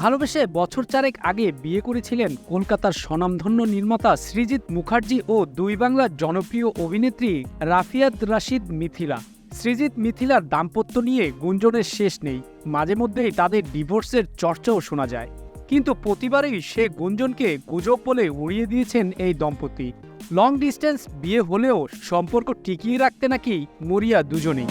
ভালোবেসে বছর চারেক আগে বিয়ে করেছিলেন কলকাতার স্বনামধন্য নির্মাতা সৃজিত মুখার্জি ও দুই বাংলার জনপ্রিয় অভিনেত্রী রাফিয়াত রাশিদ মিথিলা। সৃজিত মিথিলার দাম্পত্য নিয়ে গুঞ্জনের শেষ নেই। মাঝে মধ্যেই তাদের ডিভোর্সের চর্চাও শোনা যায়। কিন্তু প্রতিবারেই সে গুঞ্জনকে গুজব বলে উড়িয়ে দিয়েছেন এই দম্পতি। লং ডিস্টেন্স বিয়ে হলেও সম্পর্ক টিকিয়ে রাখতে নাকি মরিয়া দুজনেই।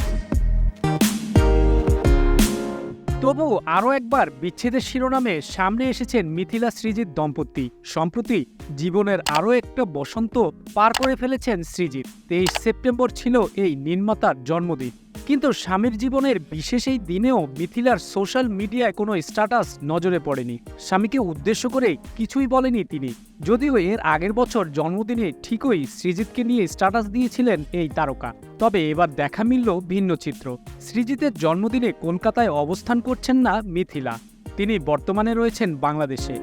তবু আরও একবার বিচ্ছেদের শিরোনামে সামনে এসেছেন মিথিলা শ্রীজিৎ দম্পতি। সম্প্রতি জীবনের আরও একটা বসন্ত পার করে ফেলেছেন শ্রীজিৎ। তেইশ সেপ্টেম্বর ছিল এই নির্মাতার জন্মদিন। কিন্তু স্বামীর জীবনের বিশেষ এই দিনেও মিথিলার সোশ্যাল মিডিয়ায় কোনো স্ট্যাটাস নজরে পড়েনি। স্বামীকে উদ্দেশ্য করে কিছুই বলেনি তিনি। যদিও এর আগের বছর জন্মদিনে ঠিকই সৃজিতকে নিয়ে স্ট্যাটাস দিয়েছিলেন এই তারকা। তবে এবার দেখা মিলল ভিন্ন চিত্র। সৃজিতের জন্মদিনে কলকাতায় অবস্থান করছেন না মিথিলা। তিনি বর্তমানে রয়েছেন বাংলাদেশে।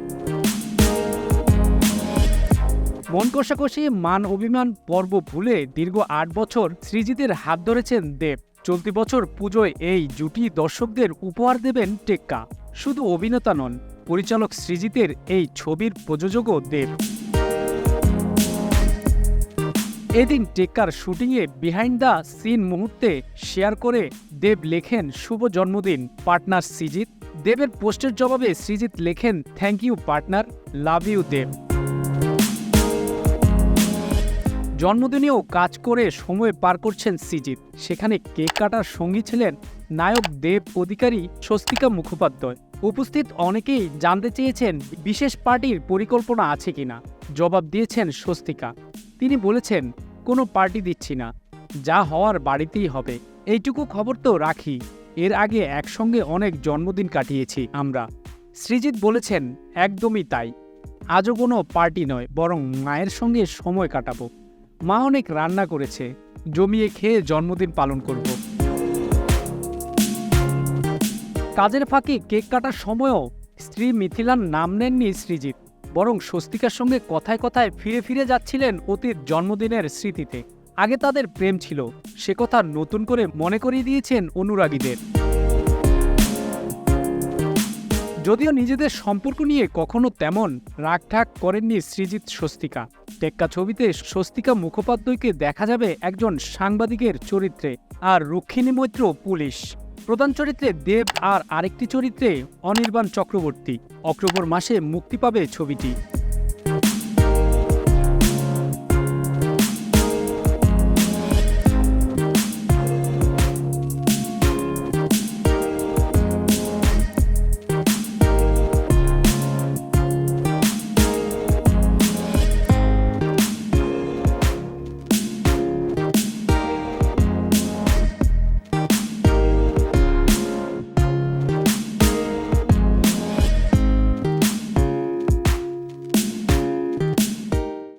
মন কষাকষি, মান অভিমান, পর্ব ভুলে দীর্ঘ আট বছর সৃজিতের হাত ধরেছেন দেব। চলতি বছর পুজোয় এই জুটি দর্শকদের উপহার দেবেন টেক্কা। শুধু অভিনেতা নন, পরিচালক সৃজিতের এই ছবির প্রযোজকও দেব। এদিন টেক্কার শুটিংয়ে বিহাইন্ড দ্য সিন মুহূর্তে শেয়ার করে দেব লেখেন, শুভ জন্মদিন পার্টনার সৃজিত। দেবের পোস্টের জবাবে সৃজিত লেখেন thank you partner love you Dev. জন্মদিনেও কাজ করে সময় পার করছেন সৃজিত সেখানে কেক কাটার সঙ্গী ছিলেন নায়ক দেব অধিকারী স্বস্তিকা মুখোপাধ্যায়। উপস্থিত অনেকেই জানতে চেয়েছেন বিশেষ পার্টির পরিকল্পনা আছে কিনা। জবাব দিয়েছেন স্বস্তিকা। তিনি বলেছেন, কোনো পার্টি দিচ্ছি না। যা হওয়ার বাড়িতেই হবে। এইটুকু খবর তো রাখি। এর আগে একসঙ্গে অনেক জন্মদিন কাটিয়েছি আমরা। সৃজিত বলেছেন, একদমই তাই। আজও কোনো পার্টি নয়, বরং মায়ের সঙ্গে সময় কাটাবো। মা অনেক রান্না করেছে, জমিয়ে খেয়ে জন্মদিন পালন করব। কাজের ফাঁকে কেক কাটার সময়ও স্ত্রী মিথিলার নাম নেননি সৃজিত বরং স্বস্তিকার সঙ্গে কথায় কথায় ফিরে ফিরে যাচ্ছিলেন অতীত জন্মদিনের স্মৃতিতে। আগে তাদের প্রেম ছিল, সে কথা নতুন করে মনে করিয়ে দিয়েছেন অনুরাগীদের। যদিও নিজেদের সম্পর্ক নিয়ে কখনো তেমন রাগঢাক করেননি সৃজিত স্বস্তিকা। টেক্কা ছবিতে স্বস্তিকা মুখোপাধ্যায়কে দেখা যাবে একজন সাংবাদিকের চরিত্রে আর রক্ষিণী মৈত্র পুলিশ। প্রধান চরিত্রে দেব আর আরেকটি চরিত্রে অনির্বাণ চক্রবর্তী। অক্টোবর মাসে মুক্তি পাবে ছবিটি।